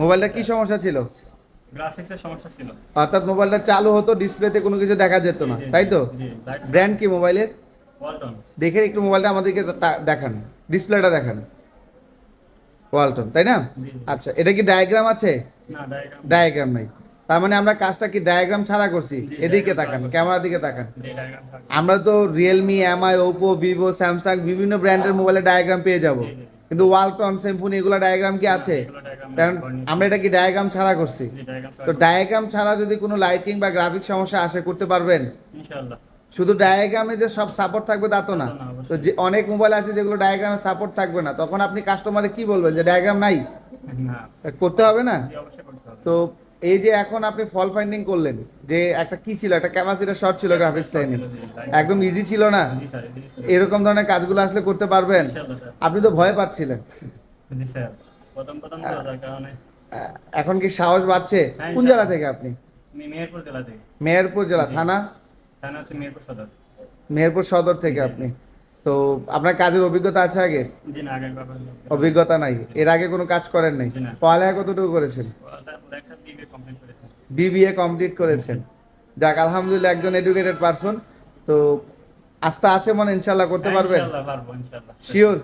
মোবাইলটা কি সমস্যা ছিল? গ্রাফিক্সের সমস্যা ছিল। অর্থাৎ মোবাইলটা চালু হতো ডিসপ্লেতে কোনো কিছু দেখা যেত না তাই তো? ব্র্যান্ড কি মোবাইলের? ওয়ালটন দেখে একটু মোবাইলটা আমাদেরকে দেখান ডিসপ্লেটা দেখান। ওয়ালটন তাই না? আচ্ছা এটা কি ডায়াগ্রাম আছে? ডায়াগ্রাম নাই। তার মানে আমরা কাজটা কি ডায়াগ্রাম ছাড়া করছি? এদিকে তাকান ক্যামেরার দিকে তাকান। আমরা তো Realme MI Oppo Vivo Samsung বিভিন্ন ব্র্যান্ডের মোবাইলে ডায়াগ্রাম পেয়ে যাব। কিন্তু ওয়ালটন সিম্ফনি এগুলো ডায়াগ্রাম কি আছে? কারণ। আমরা এটা কি ডায়াগ্রাম ছাড়া করছি? তো ডায়াগ্রাম ছাড়া যদি কোনো লাইটিং বা গ্রাফিক সমস্যা আসে করতে পারবেন? শুধু ডায়াগ্রামে যে সব সাপোর্ট থাকবে তা তো না। তো যে অনেক মোবাইল আছে যেগুলো ডায়াগ্রামে সাপোর্ট থাকবে না তখন আপনি কাস্টমারে কি বলবেন যে ডায়াগ্রাম নাই? করতে হবে না? তো এই যে এখন আপনি ফল ফাইন্ডিং করলেন যে একটা কি ছিল? একটা ক্যাপাসিটার শর্ট ছিল গ্রাফিক্স লাইনে একদম ইজি ছিল না? এরকম ধরনের কাজগুলো আসলে করতে পারবেন? আপনি তো ভয় পাচ্ছিলেন। প্রথম প্রথম তো যার কারণে। এখন কি সাহস বাড়ছে? হ্যাঁ, কোন জেলা থেকে আপনি? মেহেরপুর জেলা থেকে। মেহেরপুর জেলা থানা? থানা হচ্ছে মেহেরপুর সদর। মেহেরপুর সদর থেকে আপনি। তো আপনার কাজের অভিজ্ঞতা আছে আগে অভিজ্ঞতা নাই। এর আগে কোনো কাজ করেন নাই? পড়ালেখা কতটুকু করেছেন? বিবিএ কমপ্লিট করেছেন। যাক আলহামদুলিল্লাহ একজন এডুকেটেড পারসন তো আস্থা আছে মনে ইনশাল্লাহ করতে হ্যাঁ, পারবেন? শিওর